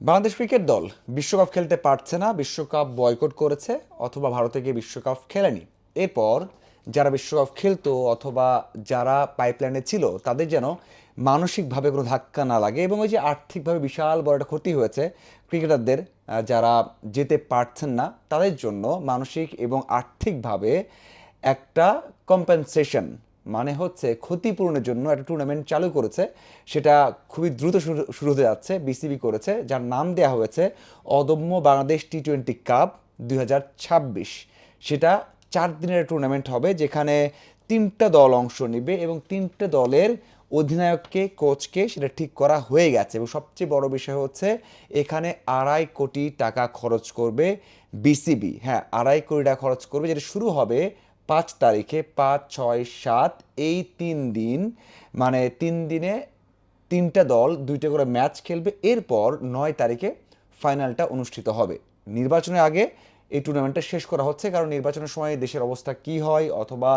Bangladesh cricket দল বিশ্বকাপ খেলতে পারছে না, বিশ্বকাপ বয়কট করেছে অথবা ভারতে গিয়ে বিশ্বকাপ খেলেনি। এরপর যারা বিশ্বকাপ খেলতো অথবা যারা পাইপলাইনে ছিল, তাদের যেন মানসিকভাবে কোনো ধাক্কা না লাগে এবং ওই যে আর্থিকভাবে বিশাল বড় একটা ক্ষতি হয়েছে ক্রিকেটারদের যারা যেতে পারছেন না, তাদের জন্য মানসিক এবং আর্থিকভাবে একটা কম্পেনসেশন মানে হচ্ছে ক্ষতিপূরণের জন্য একটা টুর্নামেন্ট চালু করেছে। সেটা খুবই দ্রুত শুরু হতে যাচ্ছে বিসিবি করেছে, যার নাম দেওয়া হয়েছে অদম্য বাংলাদেশ টি টোয়েন্টি কাপ দুই হাজার ছাব্বিশ। সেটা চার দিনের টুর্নামেন্ট হবে, যেখানে তিনটা দল অংশ নেবে এবং তিনটা দলের অধিনায়ককে কোচকে সেটা ঠিক করা হয়ে গেছে। এবং সবচেয়ে বড় বিষয় হচ্ছে এখানে আড়াই কোটি টাকা খরচ করবে বিসিবি হ্যাঁ আড়াই কোটি টাকা খরচ করবে, যেটা শুরু হবে পাঁচ তারিখে, পাঁচ, ছয়, সাত, এই তিন দিন মানে তিন দিনে তিনটা দল দুইটা করে ম্যাচ খেলবে। এরপর নয় তারিখে ফাইনালটা অনুষ্ঠিত হবে। নির্বাচনের আগে এই টুর্নামেন্টটা শেষ করা হচ্ছে। কারণ নির্বাচনের সময় দেশের অবস্থা কি হয়, অথবা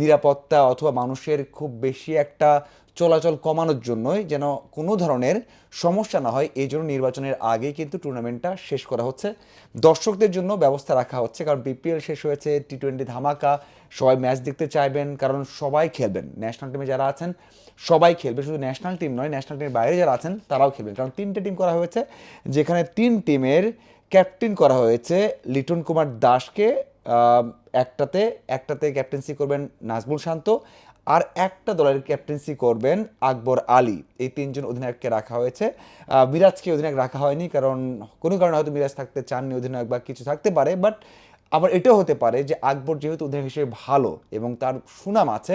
নিরাপত্তা, অথবা মানুষের খুব বেশি একটা চলাচল কমানোর জন্যই যেন কোনো ধরনের সমস্যা না হয়, এই জন্য নির্বাচনের আগে কিন্তু টুর্নামেন্টটা শেষ করা হচ্ছে। দর্শকদের জন্য ব্যবস্থা রাখা হচ্ছে, কারণ বিপিএল শেষ হয়েছে টি টোয়েন্টি ধামাকা, সবাই ম্যাচ দেখতে চাইবেন, কারণ সবাই খেলবেন। ন্যাশনাল টিমে যারা আছেন, সবাই খেলবে। শুধু ন্যাশনাল টিম নয় ন্যাশনাল টিমের বাইরে যারা আছেন, তারাও খেলবেন। কারণ তিনটে টিম করা হয়েছে, যেখানে তিন টিমের ক্যাপ্টেন করা হয়েছে লিটন কুমার দাসকে। একটাতে একটাতে ক্যাপ্টেন্সি করবেন নাজমুল শান্ত আর একটা দলের ক্যাপ্টেন্সি করবেন আকবর আলী। এই তিনজন অধিনায়ককে রাখা হয়েছে। মিরাজকে অধিনায়ক রাখা হয়নি কারণ কোনো কারণে হয়তো মিরাজ থাকতে চাননি, অধিনায়ক বা কিছু থাকতে পারে বাট আবার এটাও হতে পারে যে আকবর যেহেতু অধিনায়ক হিসেবে ভালো এবং তার সুনাম আছে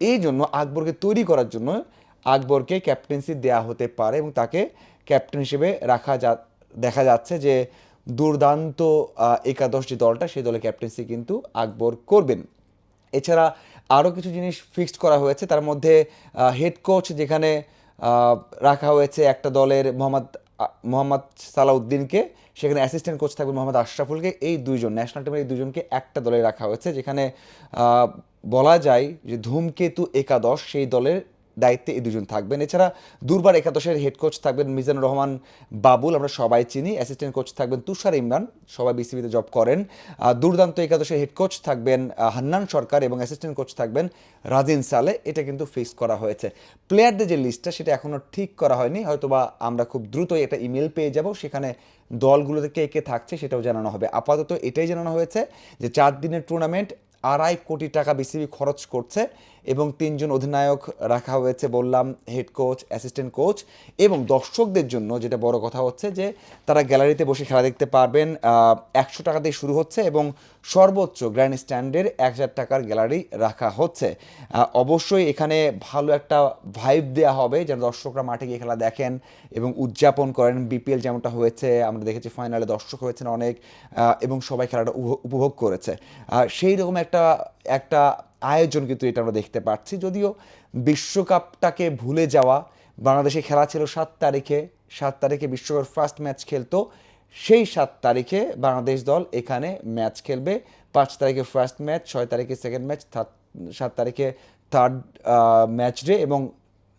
এই জন্য আকবরকে তৈরি করার জন্য আকবরকে ক্যাপ্টেন্সি দেয়া হতে পারে এবং তাকে ক্যাপ্টেন হিসেবে রাখা যা, দেখা যাচ্ছে যে দুর্দান্ত একাদশ যে দলটা, সেই দলের ক্যাপ্টেন্সি কিন্তু আকবর করবেন। এছাড়া আরও কিছু জিনিস ফিক্সড করা হয়েছে, তার মধ্যে হেড কোচ যেখানে রাখা হয়েছে একটা দলের মোহাম্মদ মোহাম্মদ সালাউদ্দিনকে, সেখানে অ্যাসিস্ট্যান্ট কোচ থাকবে মোহাম্মদ আশরাফুলকে, এই দুইজন ন্যাশনাল টিমের এই দুজনকে একটা দলে রাখা হয়েছে, যেখানে বলা যায় যে ধূমকেতু একাদশ সেই দলের দায়িত্বে এই দুজন থাকবেন। এছাড়া দুর্বার একাদশের হেড কোচ থাকবেন মিজানুর রহমান বাবুল, আমরা সবাই চিনি। অ্যাসিস্ট্যান্ট কোচ থাকবেন তুষার ইমরান, সবাই বিসিবিতে জব করেন। দুর্দান্ত একাদশের হেড কোচ থাকবেন হান্নান সরকার এবং অ্যাসিস্ট্যান্ট কোচ থাকবেন রাজিন সালে। এটা কিন্তু ফিক্স করা হয়েছে। প্লেয়ারদের যে লিস্টটা সেটা এখনও ঠিক করা হয়নি। হয়তোবা আমরা খুব দ্রুতই একটা ইমেল পেয়ে যাব। সেখানে দলগুলোতে কে কে থাকছে সেটাও জানানো হবে। আপাতত এটাই জানানো হয়েছে যে চার দিনের টুর্নামেন্ট আড়াই কোটি টাকা বিসিবি খরচ করছে এবং তিনজন অধিনায়ক রাখা হয়েছে বললাম হেড কোচ অ্যাসিস্ট্যান্ট কোচ এবং দর্শকদের জন্য যেটা বড় কথা হচ্ছে যে তারা গ্যালারিতে বসে খেলা দেখতে পারবেন একশো টাকা দিয়ে শুরু হচ্ছে এবং সর্বোচ্চ গ্র্যান্ড স্ট্যান্ডের এক হাজার টাকার গ্যালারি রাখা হচ্ছে। অবশ্যই এখানে ভালো একটা ভাইব দেওয়া হবে যেন দর্শকরা মাঠে গিয়ে খেলা দেখেন এবং উদযাপন করেন। বিপিএল যেমনটা হয়েছে, আমরা দেখেছি ফাইনালে দর্শক হয়েছেন অনেক এবং সবাই খেলাটা উপ- উপভোগ করেছে। সেই রকম একটা একটা আয়োজন কিন্তু এটা আমরা দেখতে পাচ্ছি। যদিও বিশ্বকাপটাকে ভুলে যাওয়া, বাংলাদেশে খেলা ছিল সাত তারিখে সাত তারিখে বিশ্বকাপ ফার্স্ট ম্যাচ খেলতো, সেই সাত তারিখে বাংলাদেশ দল এখানে ম্যাচ খেলবে। পাঁচ তারিখে ফার্স্ট ম্যাচ ছয় তারিখে সেকেন্ড ম্যাচ সাত তারিখে থার্ড ম্যাচ ডে এবং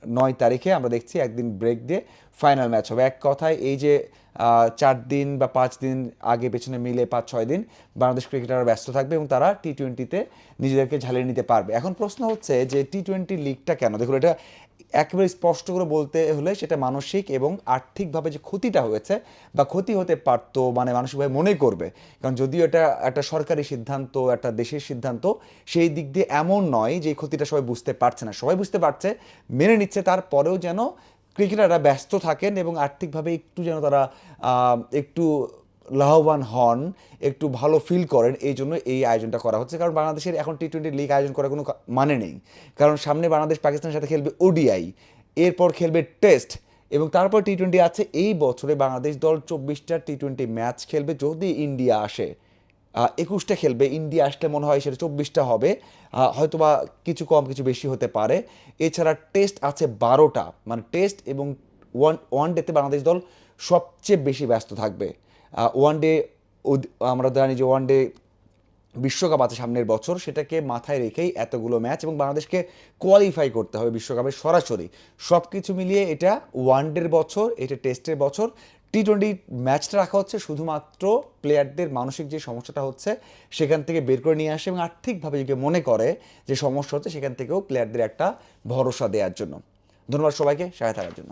নয় তারিখে আমরা দেখছি একদিন ব্রেক দিয়ে ফাইনাল ম্যাচ হবে। এক কথায় এই যে চার দিন বা পাঁচ দিন আগে পেছনে মিলে পাঁচ, ছয় দিন বাংলাদেশ ক্রিকেটাররা ব্যস্ত থাকবে এবং তারা টি টোয়েন্টিতে নিজেদেরকে ঝালিয়ে নিতে পারবে। এখন প্রশ্ন হচ্ছে যে টি টোয়েন্টি লিগটা কেন? দেখুন, এটা একেবারে স্পষ্ট করে বলতে হলে সেটা মানসিক এবং আর্থিকভাবে যে ক্ষতিটা হয়েছে বা ক্ষতি হতে পারতো মানে মানসিকভাবে মনে করবে। কারণ যদিও এটা একটা সরকারি সিদ্ধান্ত, একটা দেশের সিদ্ধান্ত, সেই দিক দিয়ে এমন নয় যে ক্ষতিটা সবাই বুঝতে পারছে না। সবাই বুঝতে পারছে, মেনে নিচ্ছে, তারপরেও যেন ক্রিকেটাররা ব্যস্ত থাকেন এবং আর্থিকভাবে একটু যেন তারা একটু লাভবান হন, একটু ভালো ফিল করেন, এই জন্য এই আয়োজনটা করা হচ্ছে। কারণ বাংলাদেশের এখন টি টোয়েন্টি লিগ আয়োজন করার কোনো মানে নেই। কারণ সামনে বাংলাদেশ পাকিস্তানের সাথে খেলবে ওডিআই এরপর খেলবে টেস্ট এবং তারপর টি টোয়েন্টি আছে। এই বছরে বাংলাদেশ দল চব্বিশটা টি টোয়েন্টি ম্যাচ খেলবে যদি ইন্ডিয়া আসে। একুশটা খেলবে, ইন্ডিয়া আসলে মনে হয় সেটা চব্বিশটা হবে। হয়তোবা কিছু কম, কিছু বেশি হতে পারে। এছাড়া টেস্ট আছে বারোটা মানে টেস্ট এবং ওয়ান ওয়ান ডেতে বাংলাদেশ দল সবচেয়ে বেশি ব্যস্ত থাকবে। ওয়ান ডে আমরা জানি যে ওয়ান ডে বিশ্বকাপ আছে সামনের বছর, সেটাকে মাথায় রেখেই এতগুলো ম্যাচ এবং বাংলাদেশকে কোয়ালিফাই করতে হবে বিশ্বকাপে সরাসরি। সব কিছু মিলিয়ে এটা ওয়ানডের বছর, এটা টেস্টের বছর টি টোয়েন্টি ম্যাচটা রাখা হচ্ছে শুধুমাত্র প্লেয়ারদের মানসিক যে সমস্যাটা হচ্ছে, সেখান থেকে বের করে নিয়ে আসে এবং আর্থিকভাবে যদি মনে করে যে সমস্যা হচ্ছে, সেখান থেকেও প্লেয়ারদের একটা ভরসা দেওয়ার জন্য। ধন্যবাদ সবাইকে সহায় থাকার জন্য।